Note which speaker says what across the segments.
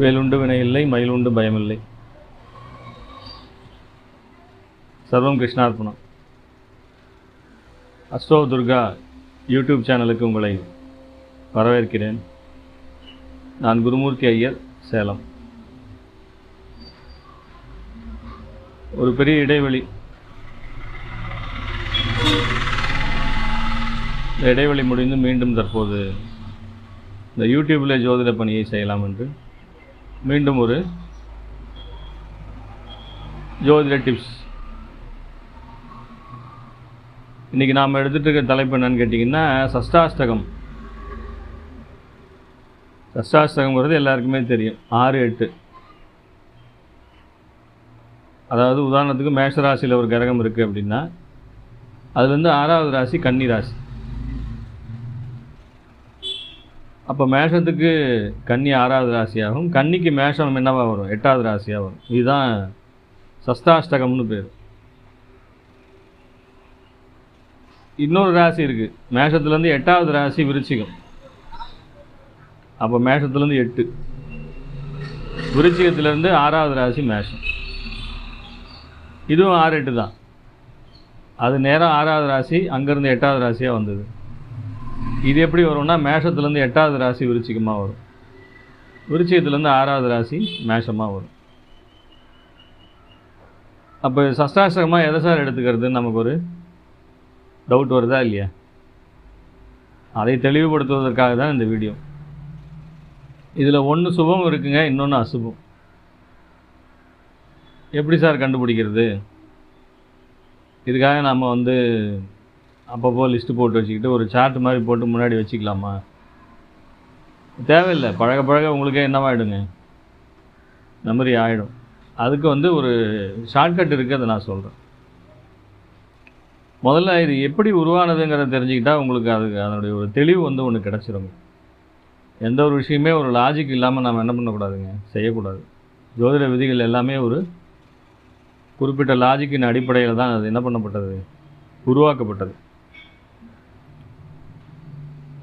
Speaker 1: வேலுண்டு வினை இல்லை மயிலுண்டு பயமில்லை. சர்வம் கிருஷ்ணார்ப்பணம் அஸ்டோ துர்கா யூடியூப் சேனலுக்கு உங்களை வரவேற்கிறேன். நான் குருமூர்த்தி ஐயர் சேலம். ஒரு பெரிய இடைவெளி. இந்த இடைவெளி முடிந்து மீண்டும் தற்போது இந்த யூடியூப்பில் ஜோதிட பணியை செய்யலாம் என்று மீண்டும் ஒரு ஜோதிட டிப்ஸ் இன்றைக்கி நாம் எடுத்துகிட்டு இருக்க தலைப்பு என்னன்னு கேட்டிங்கன்னா சஷ்டாஷ்டகம். சஷ்டாஷ்டகங்கிறது எல்லாருக்குமே தெரியும். ஆறு எட்டு. அதாவது உதாரணத்துக்கு மேஷராசியில் ஒரு கிரகம் இருக்குது அப்படின்னா அதுலேருந்து ஆறாவது ராசி கன்னி ராசி. அப்போ மேஷத்துக்கு கன்னி ஆறாவது ராசியாகும். கன்னிக்கு மேஷம் என்னவா வரும்? எட்டாவது ராசியாக வரும். இதுதான் சஸ்தாஷ்டகம்னு பேர். இன்னொரு ராசி இருக்குது மேஷத்துலேருந்து எட்டாவது ராசி விருச்சிகம். அப்போ மேஷத்துலேருந்து எட்டு. விருச்சிகத்துலேருந்து ஆறாவது ராசி மேஷம். இதுவும் ஆறு எட்டு தான். அது நேரம் ஆறாவது ராசி அங்கேருந்து எட்டாவது ராசியாக வந்தது. இது எப்படி வரும்னா மேஷத்துலேருந்து எட்டாவது ராசி விருச்சிகமாக வரும். விருச்சிகத்துலேருந்து ஆறாவது ராசி மேஷமாக வரும். அப்போ சஷ்டாஷ்டகமாக எதை சார் எடுத்துக்கிறதுன்னு நமக்கு ஒரு டவுட் வருதா இல்லையா? அதை தெளிவுபடுத்துவதற்காக தான் இந்த வீடியோ இதில் ஒன்று சுபம் இருக்குங்க இன்னொன்று அசுபம். எப்படி சார் கண்டுபிடிக்கிறது? இதுக்காக நாம் வந்து அப்பப்போ லிஸ்ட்டு போட்டு வச்சுக்கிட்டு ஒரு சார்ட் மாதிரி போட்டு முன்னாடி வச்சுக்கலாமா? தேவையில்லை. பழக பழக உங்களுக்கே என்னவாயிடுங்க மெமரி ஆகிடும் அதுக்கு வந்து ஒரு ஷார்ட்கட் இருக்குது அதை நான் சொல்கிறேன் முதல்ல இது எப்படி உருவானதுங்கிறத தெரிஞ்சுக்கிட்டால் உங்களுக்கு அதுக்கு அதனுடைய ஒரு தெளிவு வந்து ஒன்று கிடச்சிருங்க எந்த ஒரு விஷயமே ஒரு லாஜிக் இல்லாமல் நம்ம என்ன பண்ணக்கூடாதுங்க? செய்யக்கூடாது. ஜோதிட விதிகள் எல்லாமே ஒரு குறிப்பிட்ட லாஜிக்கின் அடிப்படையில் தான் அது என்ன பண்ணப்பட்டது? உருவாக்கப்பட்டது.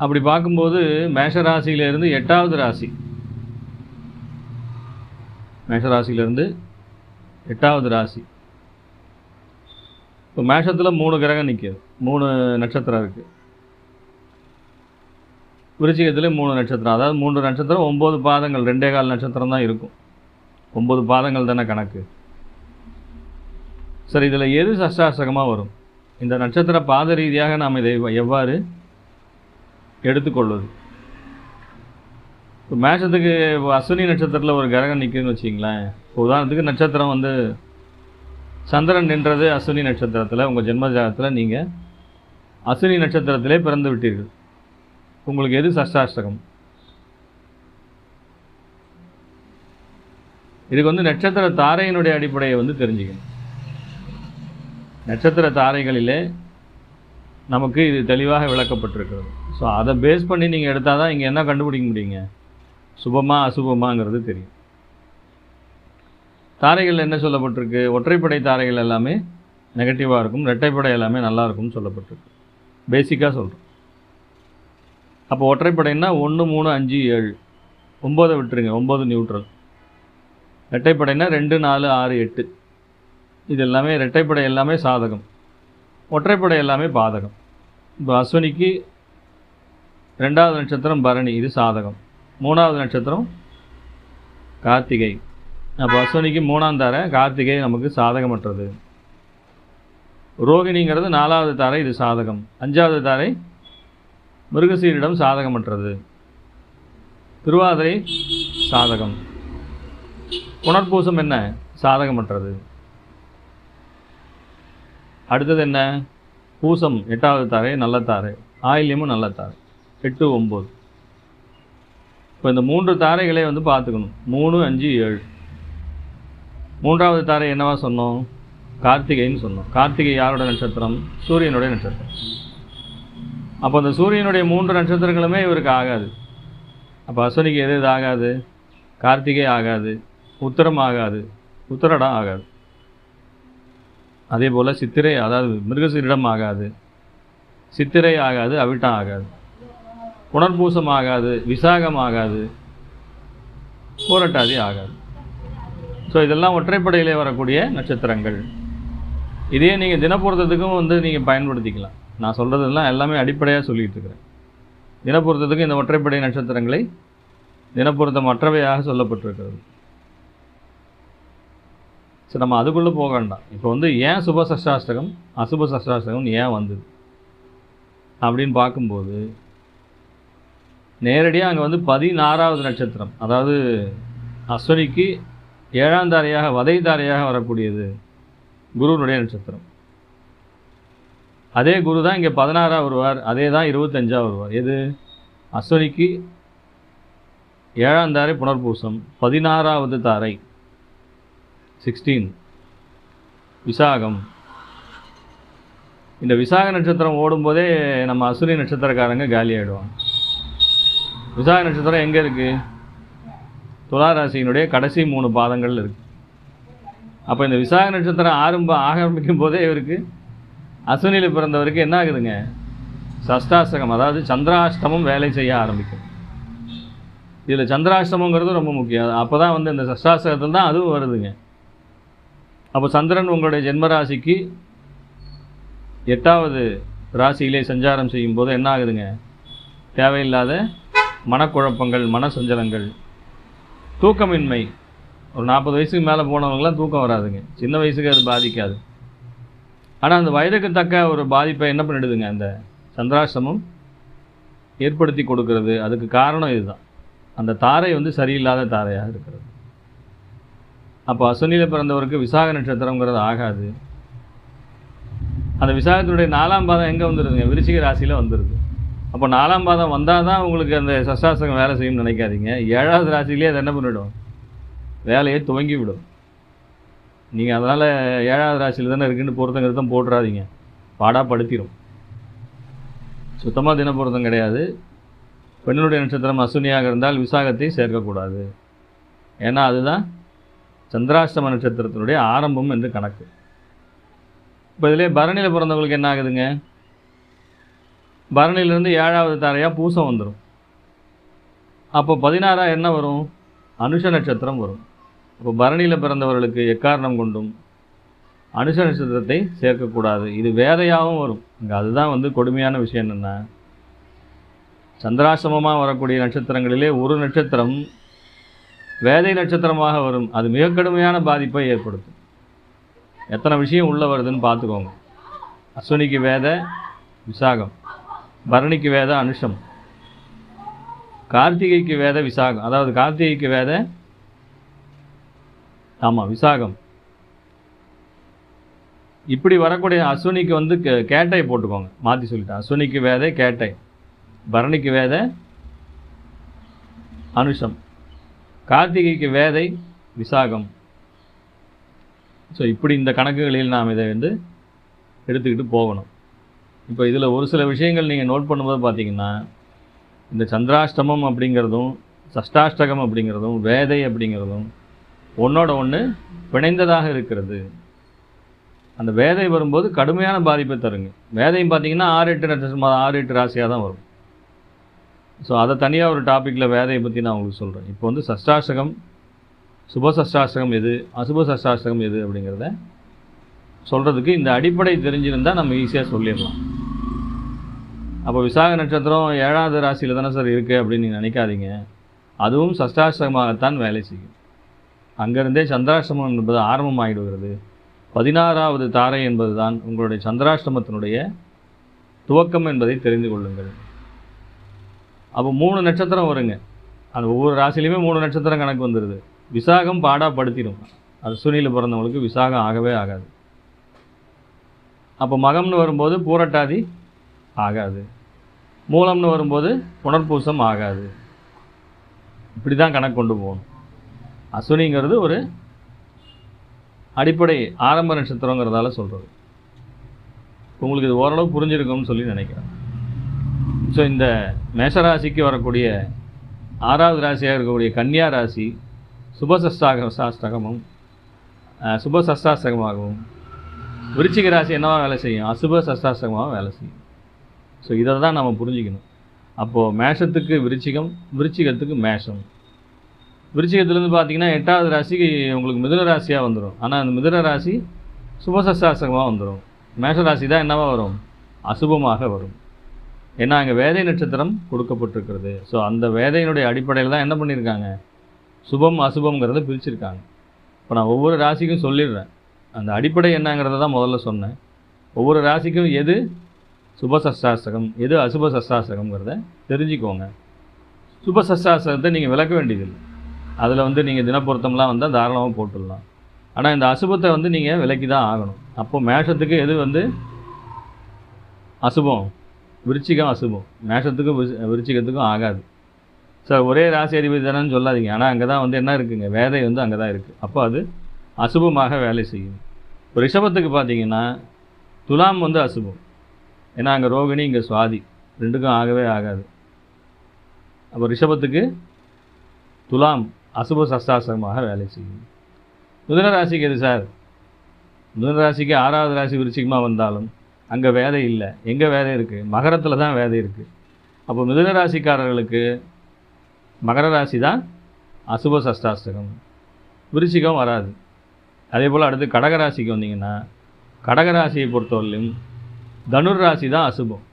Speaker 1: அப்படி பார்க்கும்போது மேஷ ராசியிலேருந்து எட்டாவது ராசி. மேஷ ராசியிலேருந்து எட்டாவது ராசி. இப்போ மேஷத்தில் மூணு கிரகம் நிற்கிது மூணு நட்சத்திரம் இருக்குது விருச்சிகத்தில் மூணு நட்சத்திரம். அதாவது மூன்று நட்சத்திரம் ஒம்பது பாதங்கள் ரெண்டே கால் நட்சத்திரம் தான் இருக்கும். ஒம்பது பாதங்கள் தானே கணக்கு. சரி இதில் எது சஷ்டாசகமாக வரும்? இந்த நட்சத்திர பாத ரீதியாக நாம் இதை எவ்வாறு எடுத்துக்கொள்வது. இப்போ மேஷத்துக்கு அஸ்வினி நட்சத்திரத்தில் ஒரு கிரகம் நிற்குதுன்னு வச்சிங்களேன் இப்போ உதாரணத்துக்கு நட்சத்திரம் வந்து சந்திரன் நின்றது அஸ்வினி நட்சத்திரத்தில் உங்கள் ஜென்ம ஜாதகத்தில் நீங்கள் அஸ்வினி நட்சத்திரத்திலே பிறந்து விட்டீர்கள். உங்களுக்கு எது சஷ்டாஷ்டகம்? இதுக்கு வந்து நட்சத்திர தாரையினுடைய அடிப்படையை வந்து தெரிஞ்சுக்கணும். நட்சத்திர தாரைகளிலே நமக்கு இது தெளிவாக விளக்கப்பட்டிருக்கிறது. ஸோ அதை பேஸ் பண்ணி நீங்கள் எடுத்தால் தான் இங்கே என்ன கண்டுபிடிக்க முடியுங்க? சுபமா அசுபமாங்கிறது தெரியும். தாரைகள் என்ன சொல்லப்பட்டிருக்கு? ஒற்றைப்படை தாரைகள் எல்லாமே நெகட்டிவாக இருக்கும். ரெட்டைப்படை எல்லாமே நல்லா இருக்கும்னு சொல்லப்பட்டிருக்கு. பேசிக்காக சொல்கிறோம் அப்போ ஒற்றைப்படைன்னா ஒன்று மூணு அஞ்சு ஏழு. ஒம்போதை விட்டுருங்க. ஒம்பது நியூட்ரல் ரெட்டைப்படைன்னா ரெண்டு நாலு ஆறு எட்டு. இது எல்லாமே ரெட்டைப்படை எல்லாமே சாதகம். ஒற்றைப்படை எல்லாமே பாதகம். இப்போ அஸ்வினிக்கு ரெண்டாவது நட்சத்திரம் பரணி இது சாதகம். மூணாவது நட்சத்திரம் கார்த்திகை. அப்போ அஸ்வினிக்கு மூணாம் தாரை கார்த்திகை நமக்கு சாதகமற்றது. ரோகிணிங்கிறது நாலாவது தாரை இது சாதகம். அஞ்சாவது தாரை மிருகசீரிடம் சாதகமற்றது. திருவாதிரை சாதகம். புனர்பூசம் என்ன? சாதகமற்றது. அடுத்தது என்ன? பூசம் எட்டாவது தாரை நல்ல தாரை. ஆயில்யமும் நல்ல தாரை. எட்டு ஒம்பது. இப்போ இந்த மூன்று தாரைகளை வந்து பார்த்துக்கணும். மூணு அஞ்சு ஏழு. மூன்றாவது தாரை என்னவா சொன்னோம்? கார்த்திகைன்னு சொன்னோம். கார்த்திகை யாரோட நட்சத்திரம்? சூரியனுடைய நட்சத்திரம். அப்போ அந்த சூரியனுடைய மூன்று நட்சத்திரங்களுமே இவருக்கு ஆகாது. அப்போ அஸ்வினிக்கு எது இது ஆகாது? கார்த்திகை ஆகாது. உத்தரம் ஆகாது. உத்தரடம் ஆகாது. அதே போல் சித்திரை அதாவது மிருகசீரிடம் ஆகாது சித்திரை ஆகாது அவிட்டம் ஆகாது. புனர்பூசம் ஆகாது விசாகம் ஆகாது போராட்டாதி ஆகாது. ஸோ இதெல்லாம் ஒற்றைப்படையிலே வரக்கூடிய நட்சத்திரங்கள். இதே நீங்கள் தினப்பொருத்தத்துக்கும் வந்து நீங்கள் பயன்படுத்திக்கலாம். நான் சொல்கிறதெல்லாம் எல்லாமே அடிப்படையாக சொல்லிகிட்டு இருக்கிறேன். தினப்பொருத்தத்துக்கும் இந்த ஒற்றைப்படை நட்சத்திரங்களை தினப்பொருத்தம் மற்றவையாக சொல்லப்பட்டிருக்கிறது. சரி நம்ம அதுக்குள்ளே போக வேண்டாம். இப்போ வந்து ஏன் சுப சஷ்டாஷ்டகம் அசுப சஷ்டாஷ்டகம் ஏன் வந்தது? அப்படின்னு பார்க்கும்போது நேரடியாக அங்கே வந்து பதினாறாவது நட்சத்திரம் அதாவது அஸ்வனிக்கு ஏழாம் தாரையாக வதை தாரையாக வரக்கூடியது குருனுடைய நட்சத்திரம். அதே குரு தான் இங்கே பதினாறாக வருவார் அதே தான் இருபத்தஞ்சாக வருவார். எது? அஸ்வனிக்கு ஏழாம் தாரை புனர்பூசம் பதினாறாவது தாரை. சிக்ஸ்டீன் விசாகம். இந்த விசாக நட்சத்திரம் ஓடும்போதே நம்ம அஸ்வினி நட்சத்திரக்காரங்க காலி ஆகிடுவாங்க விசாக நட்சத்திரம் எங்கே இருக்குது துளாராசியினுடைய கடைசி மூணு பாதங்கள் இருக்குது அப்போ இந்த விசாக நட்சத்திரம் ஆரம்ப ஆரம்பிக்கும் போதே இவருக்கு அஸ்வினியில் பிறந்தவருக்கு என்ன ஆகுதுங்க? சஷ்டாஷ்டகம் அதாவது சந்திராஷ்டமம் வேலை செய்ய ஆரம்பிக்கும். இதில் சந்திராஷ்டமங்கிறது ரொம்ப முக்கியம். அப்போ தான் வந்து இந்த சஷ்டாஷ்டகத்தில் தான் அதுவும் வருதுங்க. அப்போ சந்திரன் உங்களுடைய ஜென்ம ராசிக்கு எட்டாவது ராசியிலே சஞ்சாரம் செய்யும் போது என்ன ஆகுதுங்க? தேவையில்லாத மனக்குழப்பங்கள் மன சஞ்சலங்கள் தூக்கமின்மை. ஒரு நாற்பது வயசுக்கு மேலே போனவங்களாம் தூக்கம் வராதுங்க. சின்ன வயசுக்கு அது பாதிக்காது. ஆனால் அந்த வயதுக்கு தக்க ஒரு பாதிப்பை என்ன பண்ணிடுதுங்க? அந்த சந்திராசிரமம் ஏற்படுத்தி கொடுக்கறது. அதுக்கு காரணம் இதுதான். அந்த தாரை வந்து சரியில்லாத தாரையாக இருக்கிறது. அப்போ அஸ்வினியில் பிறந்தவருக்கு விசாக நட்சத்திரங்கிறது ஆகாது. அந்த விசாகத்தினுடைய நாலாம் பாதம் எங்கே வந்துடுதுங்க விருச்சிக ராசியில் வந்துடுது அப்போ நாலாம் பாதம் வந்தால் தான் உங்களுக்கு அந்த சஷ்டாசகம் வேலை செய்யும்னு நினைக்காதீங்க. ஏழாவது ராசியிலே அது என்ன பண்ணிவிடும் வேலையை துவங்கி விடும் நீங்கள் அதனால் ஏழாவது ராசியில் தானே இருக்குன்னு பொருத்தம் கிருத்தம் போட்டுறாதீங்க. பாடாப்படுத்திடும் சுத்தமாக தினப்பொருத்தம் கிடையாது. பெண்ணுடைய நட்சத்திரம் அசுனியாக இருந்தால் விசாகத்தை சேர்க்கக்கூடாது. ஏன்னா அதுதான் சந்திராஷ்டம நட்சத்திரத்தினுடைய ஆரம்பம் என்று கணக்கு. இப்போ இதிலே பரணியில் பிறந்தவங்களுக்கு என்ன ஆகுதுங்க? பரணியிலேருந்து ஏழாவது தாரையாக பூசம் வந்துடும் அப்போ பதினாறாக என்ன வரும்? அனுஷ நட்சத்திரம் வரும். அப்போ பரணியில் பிறந்தவர்களுக்கு எக்காரணம் கொண்டும்? அனுஷ நட்சத்திரத்தை சேர்க்கக்கூடாது. இது வேதையாகவும் வரும். இங்கே அதுதான் வந்து கொடுமையான விஷயம் என்னென்னா சந்திராசிரமமாக வரக்கூடிய நட்சத்திரங்களிலே ஒரு நட்சத்திரம் வேதை நட்சத்திரமாக வரும். அது மிக கடுமையான பாதிப்பை ஏற்படுத்தும். எத்தனை விஷயம் உள்ளே வருதுன்னு பார்த்துக்கோங்க. அஸ்வினிக்கு வேத விசாகம். பரணிக்கு வேத அனுஷம். கார்த்திகைக்கு வேத விசாகம். அதாவது கார்த்திகைக்கு வேத ஆமாம் விசாகம். இப்படி வரக்கூடிய அஸ்வினிக்கு வந்து கே- கேட்டை போட்டுக்கோங்க. மாற்றி சொல்லிட்டேன். அஸ்வினிக்கு வேத கேட்டை. பரணிக்கு வேத அனுஷம். கார்த்திகைக்கு வேதை விசாகம். ஸோ இப்படி இந்த கணக்குகளில் நாம் இதை வந்து எடுத்துக்கிட்டு போகணும். இப்போ இதில் ஒரு சில விஷயங்கள் நீங்கள் நோட் பண்ணும்போது பார்த்தீங்கன்னா இந்த சந்திராஷ்டமம் அப்படிங்கிறதும் சஷ்டாஷ்டகம் அப்படிங்கிறதும் வேதை அப்படிங்கிறதும் ஒன்றோட ஒன்று பிணைந்ததாக இருக்கிறது. அந்த வேதை வரும்போது கடுமையான பாதிப்பை தருங்க. வேதையும் பார்த்தீங்கன்னா ஆறு எட்டு நட்சத்திரம் ஆறு எட்டு ராசியாக தான் வரும். ஸோ அதை தனியாக ஒரு டாப்பிக்கில் வேதையை பற்றி நான் உங்களுக்கு சொல்கிறேன் இப்போ வந்து சஷ்டாஷ்டகம் சுப சஷ்டாஷ்டகம் எது அசுப சஷ்டாஷ்டகம் எது அப்படிங்கிறத சொல்கிறதுக்கு இந்த அடிப்படை தெரிஞ்சிருந்தால் நம்ம ஈஸியாக சொல்லிடலாம். அப்போ விசாக நட்சத்திரம் ஏழாவது ராசியில் தானே சார் இருக்குது அப்படின்னு நீங்கள் நினைக்காதீங்க. அதுவும் சஷ்டாஷ்டகமாகத்தான் வேலை செய்யும். அங்கேருந்தே சந்திராஷ்டமம் என்பது ஆரம்பமாகிடுகிறது பதினாறாவது தாரை என்பதுதான் உங்களுடைய சந்திராஷ்டமத்தினுடைய துவக்கம் என்பதை தெரிந்து கொள்ளுங்கள். அப்போ மூணு நட்சத்திரம் வருங்க. அந்த ஒவ்வொரு ராசிலையுமே மூணு நட்சத்திரம் கணக்கு வந்துடுது விசாகம் பாடாப்படுத்திடும் அது சுனியில் பிறந்தவங்களுக்கு விசாகம் ஆகவே ஆகாது. அப்போ மகம்னு வரும்போது பூரட்டாதி ஆகாது. மூலம்னு வரும்போது புனர்பூசம் ஆகாது. இப்படி தான் கணக்கு கொண்டு போகணும். அஸ்வினிங்கிறது ஒரு அடிப்படை ஆரம்ப நட்சத்திரங்கிறதால சொல்கிறது உங்களுக்கு இது ஓரளவு புரிஞ்சிருக்கும்னு சொல்லி நினைக்கிறேன். ஸோ இந்த மேஷராசிக்கு வரக்கூடிய ஆறாவது ராசியாக இருக்கக்கூடிய கன்னியா ராசி சுபசஸ்தாக சாஸ்தகமும் சுப சஷ்டாஷ்டகமாகவும் விருச்சிக ராசி என்னவா வேலை செய்யும்? அசுப சஸ்தாஸ்தகமாக வேலை செய்யும்? ஸோ இதை தான் நம்ம புரிஞ்சுக்கணும். அப்போது மேஷத்துக்கு விருச்சிகம் விருச்சிகத்துக்கு மேஷம். விருச்சிகத்துலேருந்து பார்த்தீங்கன்னா எட்டாவது ராசிக்கு உங்களுக்கு மிதுன ராசியாக வந்துடும் ஆனால் அந்த மிதுன ராசி சுபசஸ்தாசகமாக வந்துடும் மேஷ ராசி தான் என்னவாக வரும்? அசுபமாக வரும். ஏன்னா அங்கே வேதை நட்சத்திரம் கொடுக்கப்பட்டிருக்கிறது. ஸோ அந்த வேதையினுடைய அடிப்படையில் தான் என்ன பண்ணியிருக்காங்க சுபம் அசுபம்ங்கிறத பிரிச்சிருக்காங்க. இப்போ நான் ஒவ்வொரு ராசிக்கும் சொல்லிடுறேன். அந்த அடிப்படை என்னங்கிறத தான் முதல்ல சொன்னேன். ஒவ்வொரு ராசிக்கும் எது சுப சஸ்தாசகம் எது அசுப சஸ்தாசகம்ங்கிறத தெரிஞ்சுக்கோங்க. சுப சஸ்தாசகத்தை நீங்கள் விளக்க வேண்டியதில்லை. அதில் வந்து நீங்கள் தினப்பொருத்தம்லாம் வந்தால் தாராளமாக போட்டுடலாம். ஆனால் இந்த அசுபத்தை வந்து நீங்கள் விலக்கி தான் ஆகணும். அப்போது மேஷத்துக்கு எது வந்து? அசுபம். விருச்சிகம் அசுபம். மேஷத்துக்கும் விருச்சிகத்துக்கும் ஆகாது. சார் ஒரே ராசி அதிபதி தானேன்னு சொல்லாதீங்க. ஆனால் அங்கே தான் வந்து என்ன இருக்குங்க? வேதை வந்து அங்கே தான் இருக்குது அப்போ அது அசுபமாக வேலை செய்யும். இப்போ ரிஷபத்துக்கு பார்த்தீங்கன்னா துலாம் வந்து அசுபம். ஏன்னா அங்கே ரோகிணி இங்கே சுவாதி. ரெண்டுக்கும் ஆகவே ஆகாது. அப்போ ரிஷபத்துக்கு துலாம் அசுப சஸ்தாசகமாக வேலை செய்யும். மிதுன ராசிக்கு எது சார்? மிதுன ராசிக்கு ஆறாவது ராசி விருச்சிகமாக வந்தாலும் அங்கே வேதை இல்லை. எங்கே வேதை இருக்குது மகரத்தில் தான் வேதை இருக்குது அப்போ மிதுன ராசிக்காரர்களுக்கு மகர ராசி தான் அசுப சஷ்டாஷ்டகம். விருச்சிகம் வராது. அதே போல் அடுத்து கடக ராசிக்கு வந்தீங்கன்னா கடக ராசியை பொறுத்தவரையிலும் தனுர் ராசி தான் அசுபம்.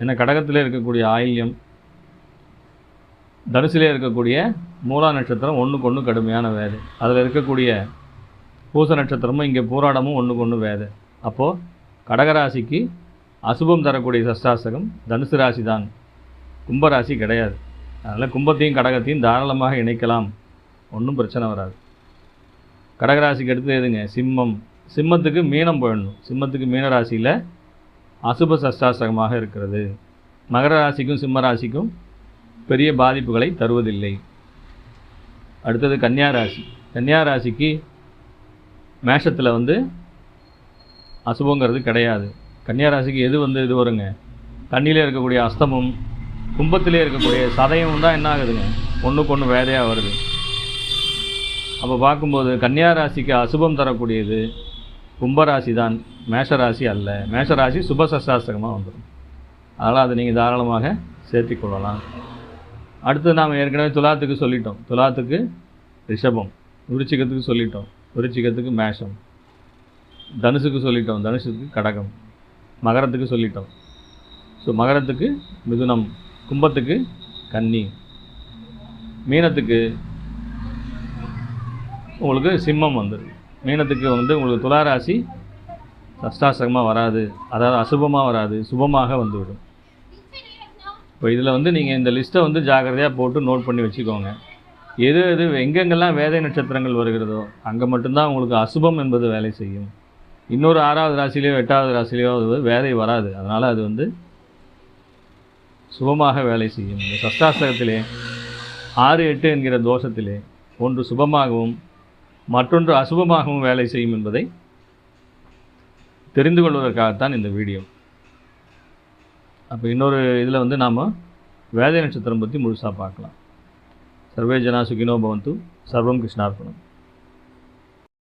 Speaker 1: ஏன்னா கடகத்தில் இருக்கக்கூடிய ஆயில்யம் தனுசிலே இருக்கக்கூடிய மூலா நட்சத்திரம் ஒன்றுக்கு ஒன்று கடுமையான வேதை அதில் இருக்கக்கூடிய பூச நட்சத்திரமும் இங்கே பூராடமும் ஒன்றுக்கு ஒன்று வேதை அப்போது கடகராசிக்கு அசுபம் தரக்கூடிய சஷ்டாசகம் தனுசு ராசி தான் கும்பராசி கிடையாது. அதனால் கும்பத்தையும் கடகத்தையும் தாராளமாக இணைக்கலாம். ஒன்றும் பிரச்சனை வராது. கடகராசிக்கு அடுத்து எதுங்க? சிம்மம். சிம்மத்துக்கு மீனம் போயிடணும். சிம்மத்துக்கு மீன ராசியில் அசுப சஷ்டாசகமாக இருக்கிறது. மகர ராசிக்கும் சிம்ம ராசிக்கும் பெரிய பாதிப்புகளை தருவதில்லை. அடுத்தது கன்னியா ராசி. கன்னியா ராசிக்கு மேஷத்தில் வந்து அசுபங்கிறது கிடையாது. கன்னியா ராசிக்கு எது வந்து இது வருங்க? கண்ணியில் இருக்கக்கூடிய அஸ்தமும் கும்பத்திலே இருக்கக்கூடிய சதயமும் தான் என்ன ஆகுதுங்க? ஒன்றுக்கு ஒன்று வேதையாக வருது. அப்போ பார்க்கும்போது கன்னியா ராசிக்கு அசுபம் தரக்கூடியது கும்பராசி தான் மேஷராசி அல்ல. மேஷராசி சுபசசாஸ்திரமாக வந்துடும் அதனால் அதை நீங்கள் தாராளமாக சேர்த்திக்கொள்ளலாம் அடுத்து நாம் ஏற்கனவே துலாத்துக்கு சொல்லிட்டோம். துலாத்துக்கு ரிஷபம் விருச்சிகத்துக்கு சொல்லிட்டோம். விருச்சிகத்துக்கு மேஷம். தனுசுக்கு சொல்லிட்டோம். தனுசுக்கு கடகம். மகரத்துக்கு சொல்லிட்டோம். ஸோ மகரத்துக்கு மிதுனம். கும்பத்துக்கு கன்னி. மீனத்துக்கு உங்களுக்கு சிம்மம் வந்துடும் மீனத்துக்கு வந்து உங்களுக்கு துளாராசி சஷ்டாசகமாக வராது. அதாவது அசுபமாக வராது. சுபமாக வந்துவிடும். இப்போ இதில் வந்து நீங்கள் இந்த லிஸ்ட்டை வந்து ஜாக்கிரதையாக போட்டு நோட் பண்ணி வச்சுக்கோங்க. எது எது எங்கெங்கெல்லாம் வேதை நட்சத்திரங்கள் வருகிறதோ அங்கே மட்டும்தான் உங்களுக்கு அசுபம் என்பது வேலை செய்யும். இன்னொரு ஆறாவது ராசிலையோ எட்டாவது ராசிலையோ அது வேலை வராது. அதனால் அது வந்து சுபமாக வேலை செய்யும். இந்த சஷ்டாஸ்திரத்திலே ஆறு எட்டு என்கிற தோஷத்திலே ஒன்று சுபமாகவும் மற்றொன்று அசுபமாகவும் வேலை செய்யும் என்பதை தெரிந்து கொள்வதற்காகத்தான் இந்த வீடியோ. அப்போ இன்னொரு இதில் வந்து நாம் வேதை நட்சத்திரம் பற்றி முழுசாக பார்க்கலாம். சர்வே ஜனா சுகினோ பவந்து சர்வம் கிருஷ்ணார்ப்பணம்